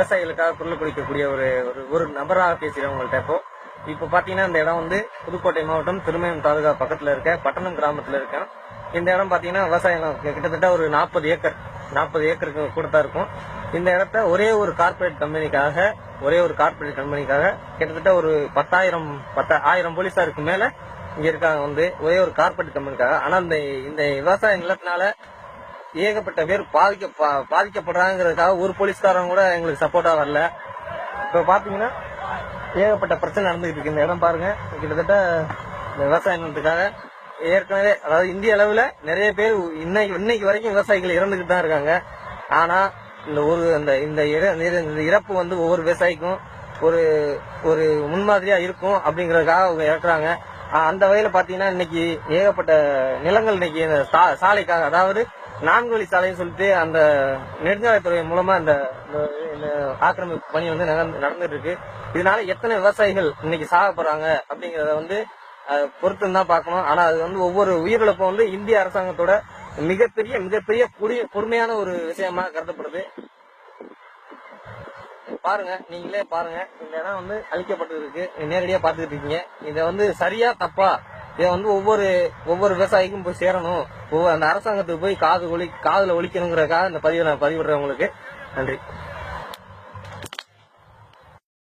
விவசாயிகளுக்காக குரல் கொடுக்கக்கூடிய ஒரு ஒரு ஒரு நபராக பேசுகிறேன் உங்கள்கிட்ட இப்போ. இப்போ பார்த்தீங்கன்னா இந்த இடம் வந்து புதுக்கோட்டை மாவட்டம் திருமயம் தாலுகா பக்கத்தில் இருக்க பட்டணம் கிராமத்தில் இருக்கேன். இந்த இடம் பார்த்தீங்கன்னா விவசாயம் கிட்டத்தட்ட ஒரு நாற்பது ஏக்கர் நாற்பது ஏக்கருக்கு கூட தான் இருக்கும். இந்த இடத்த ஒரே ஒரு கார்ப்பரேட் கம்பெனிக்காக ஒரே ஒரு கார்ப்பரேட் கம்பெனிக்காக கிட்டத்தட்ட ஒரு பத்தாயிரம் பத்த ஆயிரம் போலீஸாருக்கு மேலே இங்கே இருக்காங்க வந்து ஒரே ஒரு கார்ப்பரேட் கம்பெனிக்காக ஆனால் இந்த இந்த விவசாய நிலத்தினால ஏகப்பட்ட பேர் பாதிக்க பாதிக்கப்படுறாங்கிறதுக்காக ஒரு போலீஸ்காரங்க கூட எங்களுக்கு சப்போர்ட்டாக வரல. இப்போ பார்த்தீங்கன்னா ஏகப்பட்ட பிரச்சனை நடந்துகிட்டு இருக்கு இந்த இடம் பாருங்க. கிட்டத்தட்ட இந்த விவசாய நிலத்துக்காக ஏற்கனவே அதாவது இந்திய அளவில் நிறைய பேர் இன்னைக்கு இன்னைக்கு வரைக்கும் விவசாயிகள் இறந்துக்கிட்டு தான் இருக்காங்க. ஆனால் இந்த ஒரு அந்த இந்த இந்த இறப்பு வந்து ஒவ்வொரு விவசாயிக்கும் ஒரு ஒரு முன்மாதிரியாக இருக்கும் அப்படிங்கிறதுக்காக அவங்க இறக்குறாங்க. அந்த வகையில் பார்த்தீங்கன்னா இன்னைக்கு ஏகப்பட்ட நிலங்கள் இன்னைக்கு இந்த சா- சாலைக்காக அதாவது நான்கு வழி சாலைன்னு சொல்லிட்டு அந்த நெடுஞ்சாலைத்துறை மூலமா அந்த ஆக்கிரமிப்பு பணி வந்து நடந்துட்டு இருக்கு இதனால எத்தனை விவசாயிகள் இன்னைக்கு சாக போறாங்க அப்படிங்கறத வந்து பொறுத்து தான் பார்க்கணும். ஆனா அது வந்து ஒவ்வொரு உயிரிழப்பும் வந்து இந்திய அரசாங்கத்தோட மிகப்பெரிய மிகப்பெரிய பொடி- பொறுமையான ஒரு விஷயமா கருதப்படுது. பாருங்க நீங்களே பாருங்க. இந்த இடம் வந்து அழிக்கப்பட்டு இருக்கு நேரடியா பாத்துட்டு இருக்கீங்க. இதை வந்து சரியா தப்பா இதை வந்து ஒவ்வொரு ஒவ்வொரு விவசாயிக்கும் போய் சேரணும். ஒவ்வொரு அந்த அரசாங்கத்துக்கு போய் காது ஒலி காதில் ஒழிக்கணுங்கிறக்காக இந்த பதிவை நான் பதிவிடுறேன் உங்களுக்கு. நன்றி.